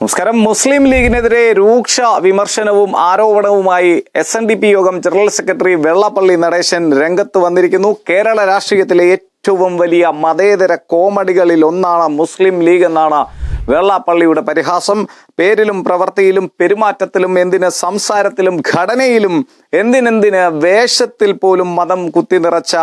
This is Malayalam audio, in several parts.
നമസ്കാരം. മുസ്ലിം ലീഗിനെതിരെ രൂക്ഷ വിമർശനവും ആരോപണവുമായി എസ് എൻ ഡി പി യോഗം ജനറൽ സെക്രട്ടറി വെള്ളപ്പള്ളി നടേശൻ രംഗത്ത് വന്നിരിക്കുന്നു. കേരള രാഷ്ട്രീയത്തിലെ ഏറ്റവും വലിയ മതേതര കോമഡികളിൽ ഒന്നാണ് മുസ്ലിം ലീഗ് എന്നാണ് വെള്ളാപ്പള്ളിയുടെ പരിഹാസം പേരിലും പ്രവൃത്തിയിലും പെരുമാറ്റത്തിലും എന്തിന് സംസാരത്തിലും ഘടനയിലും എന്തിനെന്തിന് വേഷത്തിൽ പോലും മതം കുത്തി നിറച്ച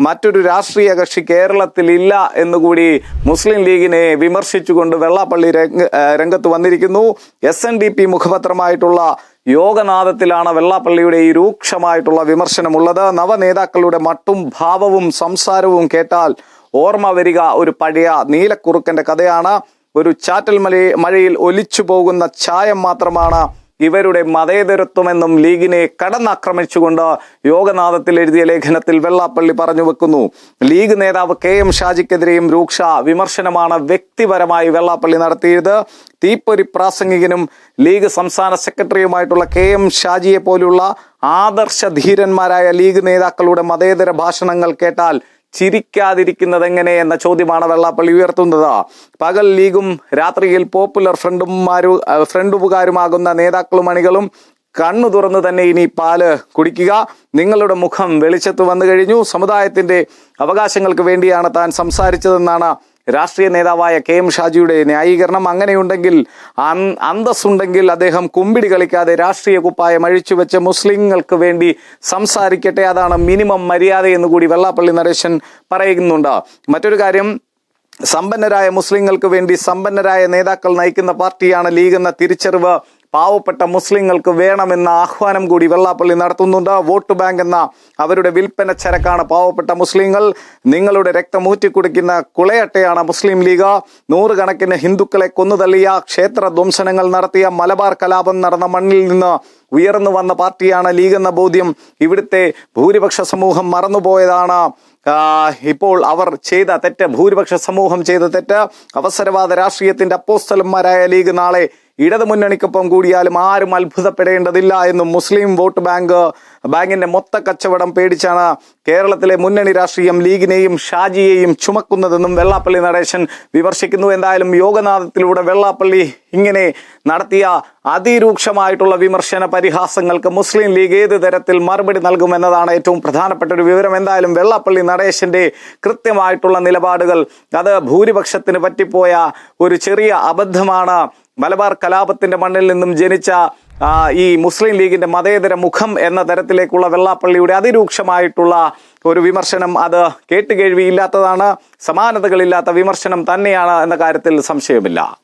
മറ്റൊരു രാഷ്ട്രീയ കക്ഷി കേരളത്തിൽ ഇല്ല എന്നുകൂടി മുസ്ലിം ലീഗിനെ വിമർശിച്ചുകൊണ്ട് വെള്ളാപ്പള്ളി രംഗ- രംഗത്ത് വന്നിരിക്കുന്നു. എസ് എൻ ഡി പി മുഖപത്രമായിട്ടുള്ള യോഗനാഥത്തിലാണ് വെള്ളാപ്പള്ളിയുടെ ഈ രൂക്ഷമായിട്ടുള്ള വിമർശനമുള്ളത്. നവനേതാക്കളുടെ മട്ടും ഭാവവും സംസാരവും കേട്ടാൽ ഓർമ്മ വരിക ഒരു പഴയ നീലക്കുറുക്കന്റെ കഥയാണ്. ഒരു ചാറ്റൽ മലയെ മഴയിൽ ഒലിച്ചു പോകുന്ന ചായം മാത്രമാണ് ഇവരുടെ മതേതരത്വമെന്നും ലീഗിനെ കടന്നാക്രമിച്ചുകൊണ്ട് യോഗനാഥത്തിൽ എഴുതിയ ലേഖനത്തിൽ വെള്ളാപ്പള്ളി പറഞ്ഞു വെക്കുന്നു. ലീഗ് നേതാവ് കെ എം ഷാജിക്കെതിരെയും രൂക്ഷ വിമർശനമാണ് വ്യക്തിപരമായി വെള്ളാപ്പള്ളി നടത്തിയത്. തീപ്പൊരി പ്രാസംഗികനും ലീഗ് സംസ്ഥാന സെക്രട്ടറിയുമായിട്ടുള്ള കെ എം ഷാജിയെ പോലുള്ള ആദർശ ധീരന്മാരായ ലീഗ് നേതാക്കളുടെ മതേതര ഭാഷണങ്ങൾ കേട്ടാൽ ചിരിക്കാതിരിക്കുന്നത് എങ്ങനെ എന്ന ചോദ്യമാണ് വെള്ളാപ്പള്ളി ഉയർത്തുന്നത്. പകൽ ലീഗും രാത്രിയിൽ പോപ്പുലർ ഫ്രണ്ടുമാരു ഫ്രണ്ടുപുകാരുമാകുന്ന നേതാക്കളും അണികളും കണ്ണു തുറന്ന് തന്നെ ഇനി പാൽ കുടിക്കുക. നിങ്ങളുടെ മുഖം വെളിച്ചത്ത് വന്നു കഴിഞ്ഞു. സമുദായത്തിന്റെ അവകാശങ്ങൾക്ക് വേണ്ടിയാണ് താൻ സംസാരിച്ചതെന്നാണ് രാഷ്ട്രീയ നേതാവായ കെ എം ഷാജിയുടെ ന്യായീകരണം അങ്ങനെയുണ്ടെങ്കിൽ അന്തസ് ഉണ്ടെങ്കിൽ അദ്ദേഹം കുമ്പിടി കളിക്കാതെ രാഷ്ട്രീയ കുപ്പായം അഴിച്ചുവെച്ച് മുസ്ലിങ്ങൾക്ക് വേണ്ടി സംസാരിക്കട്ടെ അതാണ് മിനിമം മര്യാദ എന്ന് കൂടി വെള്ളാപ്പള്ളി നരേശൻ പറയുന്നുണ്ട്. മറ്റൊരു കാര്യം സമ്പന്നരായ മുസ്ലിങ്ങൾക്ക് വേണ്ടി സമ്പന്നരായ നേതാക്കൾ നയിക്കുന്ന പാർട്ടിയാണ് ലീഗ് എന്ന തിരിച്ചറിവ്. പാവപ്പെട്ട മുസ്ലിങ്ങൾക്ക് വേണമെന്ന ആഹ്വാനം കൂടി വെള്ളാപ്പള്ളി നടത്തുന്നുണ്ട്. വോട്ട് ബാങ്ക് എന്ന അവരുടെ വിൽപ്പന ചരക്കാണ് പാവപ്പെട്ട മുസ്ലിങ്ങൾ. നിങ്ങളുടെ രക്തം ഊറ്റിക്കുടിക്കുന്ന കുളയട്ടയാണ് മുസ്ലിം ലീഗ്. നൂറുകണക്കിന് ഹിന്ദുക്കളെ കൊന്നുതള്ളിയ ക്ഷേത്ര ധ്വംസനങ്ങൾ നടത്തിയ മലബാർ കലാപം നടന്ന മണ്ണിൽ നിന്ന് ഉയർന്നു വന്ന പാർട്ടിയാണ് ലീഗ് എന്ന ബോധ്യം ഇവിടുത്തെ ഭൂരിപക്ഷ സമൂഹം മറന്നുപോയതാണ്. ഇപ്പോൾ അവർ ചെയ്ത തെറ്റ് ഭൂരിപക്ഷ സമൂഹം ചെയ്ത തെറ്റ് അവസരവാദ രാഷ്ട്രീയത്തിന്റെ അപ്പോസ്തലന്മാരായ ലീഗ് നാളെ ഇടതു മുന്നണിക്കൊപ്പം കൂടിയാലും ആരും അത്ഭുതപ്പെടേണ്ടതില്ല എന്നും മുസ്ലിം വോട്ട് ബാങ്ക് ബാങ്കിന്റെ മൊത്ത കച്ചവടം പേടിച്ചാണ് കേരളത്തിലെ മുന്നണി രാഷ്ട്രീയം ലീഗിനെയും ഷാജിയെയും ചുമക്കുന്നതെന്നും വെള്ളാപ്പള്ളി നടേശൻ വിമർശിക്കുന്നു. എന്തായാലും യോഗനാഥത്തിലൂടെ വെള്ളാപ്പള്ളി ഇങ്ങനെ നടത്തിയ അതിരൂക്ഷമായിട്ടുള്ള വിമർശന പരിഹാസങ്ങൾക്ക് മുസ്ലിം ലീഗ് ഏത് തരത്തിൽ മറുപടി നൽകുമെന്നതാണ് ഏറ്റവും പ്രധാനപ്പെട്ട ഒരു വിവരം. എന്തായാലും വെള്ളാപ്പള്ളി നടേശന്റെ കൃത്യമായിട്ടുള്ള നിലപാടുകൾ അത് ഭൂരിപക്ഷത്തിന് പറ്റിപ്പോയ ഒരു ചെറിയ അബദ്ധമാണ്. മലബാർ കലാപത്തിന്റെ മണ്ണിൽ നിന്നും ജനിച്ച ഈ മുസ്ലിം ലീഗിന്റെ മതേതര മുഖം എന്ന തരത്തിലേക്കുള്ള വെള്ളാപ്പള്ളിയുടെ അതിരൂക്ഷമായിട്ടുള്ള ഒരു വിമർശനം അത് കേട്ടുകേഴ്വിയില്ലാത്തതാണ് സമാനതകളില്ലാത്ത വിമർശനം തന്നെയാണ് എന്ന കാര്യത്തിൽ സംശയമില്ല.